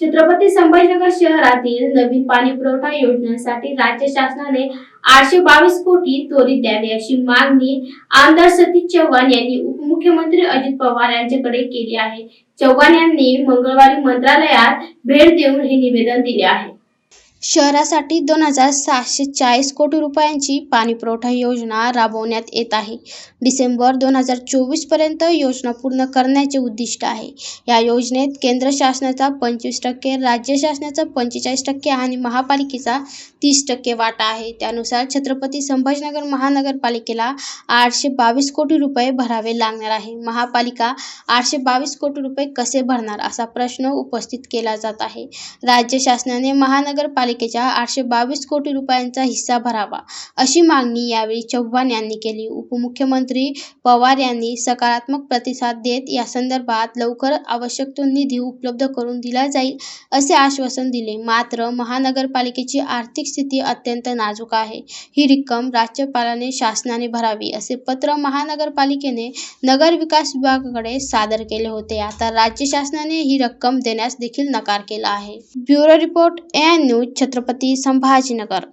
छत्रपती संभाजीनगर शहरातील नवीन पाणी पुरवठा योजनेसाठी राज्य शासनाने आठशे बावीस कोटी त्वरित द्यावे अशी मागणी आमदार सतीश चव्हाण यांनी उपमुख्यमंत्री अजित पवार यांच्याकडे केली आहे. चव्हाण यांनी मंगळवारी मंत्रालयात भेट देऊन हे निवेदन दिले आहे. शहरासाठी दोन हजार सहाशे चाळीस कोटी रुपयांची पाणीपुरवठा योजना राबवण्यात येत आहे. डिसेंबर दोन हजार चोवीसपर्यंत योजना पूर्ण करण्याचे उद्दिष्ट आहे. या योजनेत केंद्र शासनाचा पंचवीस टक्के राज्य शासनाचा पंचेचाळीस टक्के आणि महापालिकेचा तीस टक्के वाटा आहे. त्यानुसार छत्रपती संभाजीनगर महानगरपालिकेला आठशे बावीस कोटी रुपये भरावे लागणार आहे. महापालिका आठशे बावीस कोटी रुपये कसे भरणार असा प्रश्न उपस्थित केला जात आहे. राज्य शासनाने महापालिकेच्या आठशे बावीस कोटी रुपयांचा हिस्सा भरावा अशी मागणी यावेळी चव्हाण यांनी केली. उपमुख्यमंत्री पवार यांनी सकारात्मक प्रतिसाद देत या संदर्भात लवकर आवश्यक तो निधी उपलब्ध करून दिला जाईल असे आश्वासन दिले. मात्र महानगरपालिकेची आर्थिक स्थिती अत्यंत नाजूक आहे. ही रक्कम राज्यपालाने शासनाने भरावी असे पत्र महानगरपालिकेने नगर विकास विभागाकडे सादर केले होते. आता राज्य शासनाने ही रक्कम देण्यास देखील नकार केला आहे. Bureau report N news Chhatrapati Sambhajinagar.